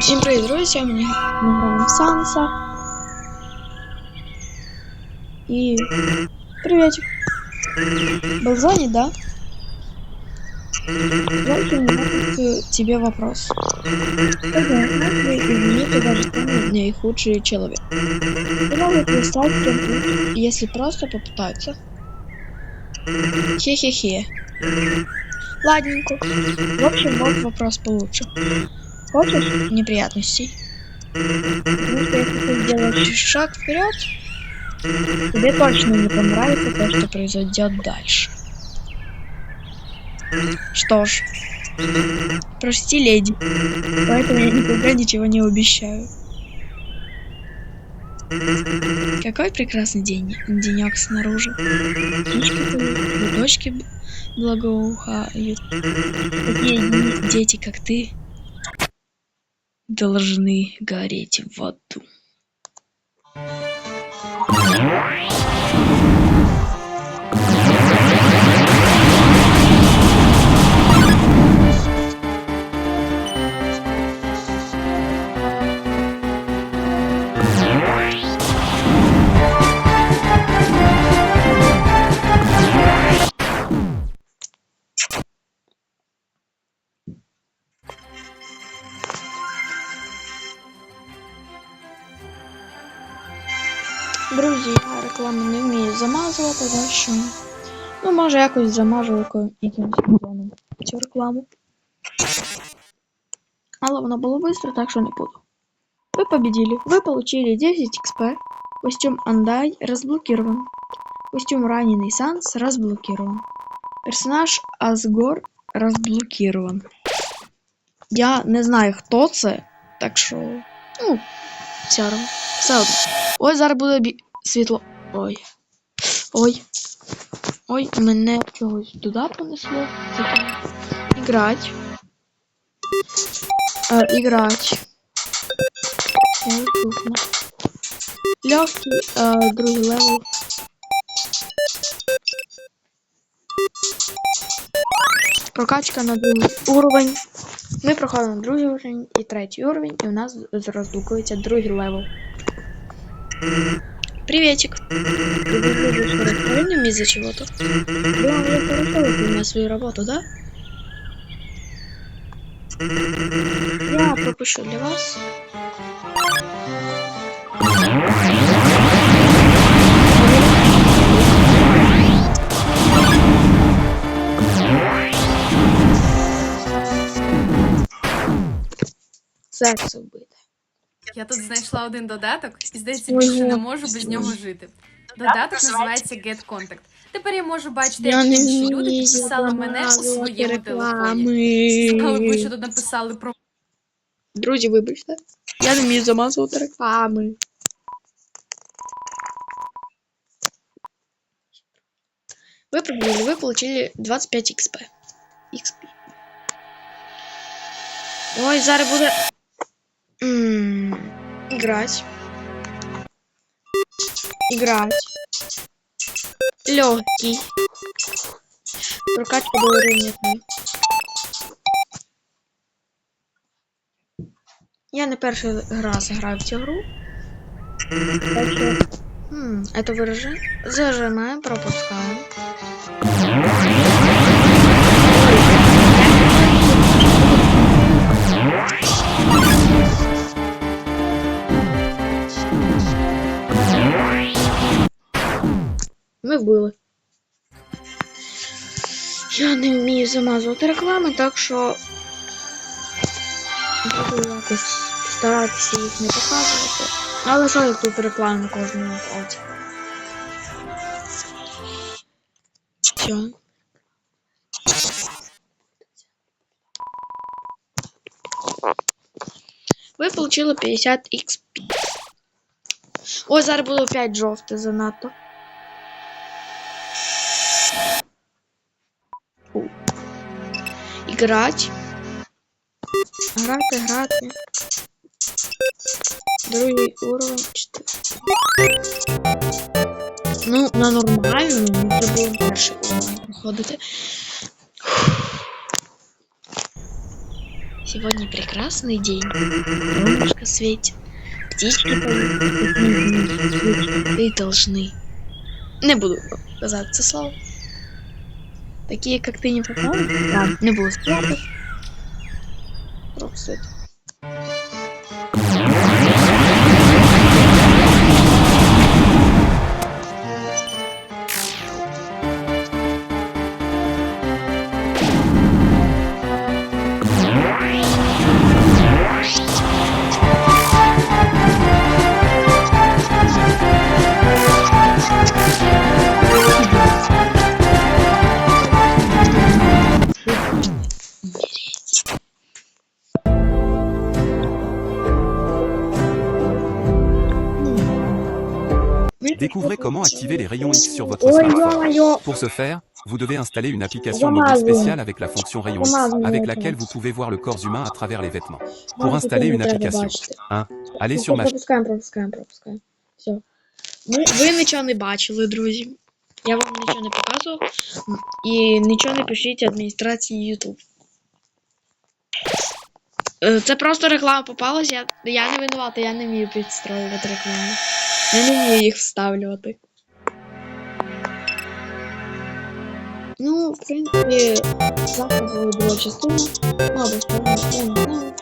Всім привіт, друзі! Сьогодні ми граємо в Санса. І... Приветик! Был занят, да? Только у меня тут к тебе вопрос. Тогда, как вы измените ваш самый наихудший человек? Вы можете стать кем-то, если просто попытаться. Хе-хе-хе. Ладненько. В общем, вот вопрос получше. Хочешь неприятностей? Потому что если ты сделаешь шаг вперед, тебе точно не понравится то, что произойдет дальше. Что ж, прости, леди, поэтому я никогда ничего не обещаю. Какой прекрасный день, денек снаружи. Птички поют, цветочки б- благоухают. Такие дети, как ты, должны гореть в аду. Друзі, я рекламу не вмію замазувати, так що. Ну, може, якось замажу яко- якимось сезоном цю рекламу. Але воно було швидко, так що не буду. Вы победили. Вы получили 10 XP. Костюм Андай разблокирован. Костюм Раненый Санс разблокирован. Персонаж Асгор разблокирован. Я не знаю, хто це, так що. Ну, все одно. Все одно. Ой, зараз буде бі... світло. Ой. Ой. Ой, мене чогось туди понесло. Іграть. Е, іграть. Наступно. Легкий, е, другий левел. Прокачка на другий уровень. Ми проходимо другий уровень і третій уровень, і у нас розблокується другий левел. Приветик. Помним из-за чего-то? Да, я свою работу, да? Я пропущу для вас. Зайцев быть. Я тут знайшла один додаток і здається, більше не можу без нього жити. Додаток називається Get Contact. Тепер я можу бачити, як інші люди підписали мене у своєму телефоні. Але ви що тут написали про Друзі, вибачте. Я не вмію замазувати реклами. Вы победили, вы получили 25 XP. XP. Ой, зараз буде. Играть. Играть. Легкий. Прокачка уровня 3. Я не перший раз граю в цю гру. Хм, это выражение. Зажимаем, пропускаем. Ми вбили. Я не вмію замазувати реклами, так що буду якось старатися їх не показувати. Але що як тут реклама на кожному палці? Все. Ви получили 50 XP. Ой, зараз було 5 жовте занадто. Играть. Грати, грати. Другий уровень 4. Ну, на нормальному ми вже будемо перший уровень проходити. Сегодня прекрасный день. Солнышко светит. Птички поют. Ты должны. Не буду казати це слово. Такі, как ты, не попал? Да, не было спрятати. Просто Découvrez comment activer les rayons X sur votre Ой, smartphone. ё-моё, Pour ce faire, vous devez installer une application Замазываю. mobile spéciale avec la fonction rayon X, Замазываю avec это. laquelle vous pouvez voir le corps humain à travers les vêtements. Pour Бачите, installer не une треба application, бачити. allez Ну, sur ma Пропускаємо, пропускаємо, пропускаємо. Все. Ну, ви нічого не бачили, друзі. Я вам нічого не показував. І нічого не пишіть адміністрації YouTube. Е, Це просто реклама попалась, я, я не винувата, я не вмію підстроювати рекламу. Не вмію їх вставлювати. Ну, в принципі, завтра було частину. Мабуть, не знаю.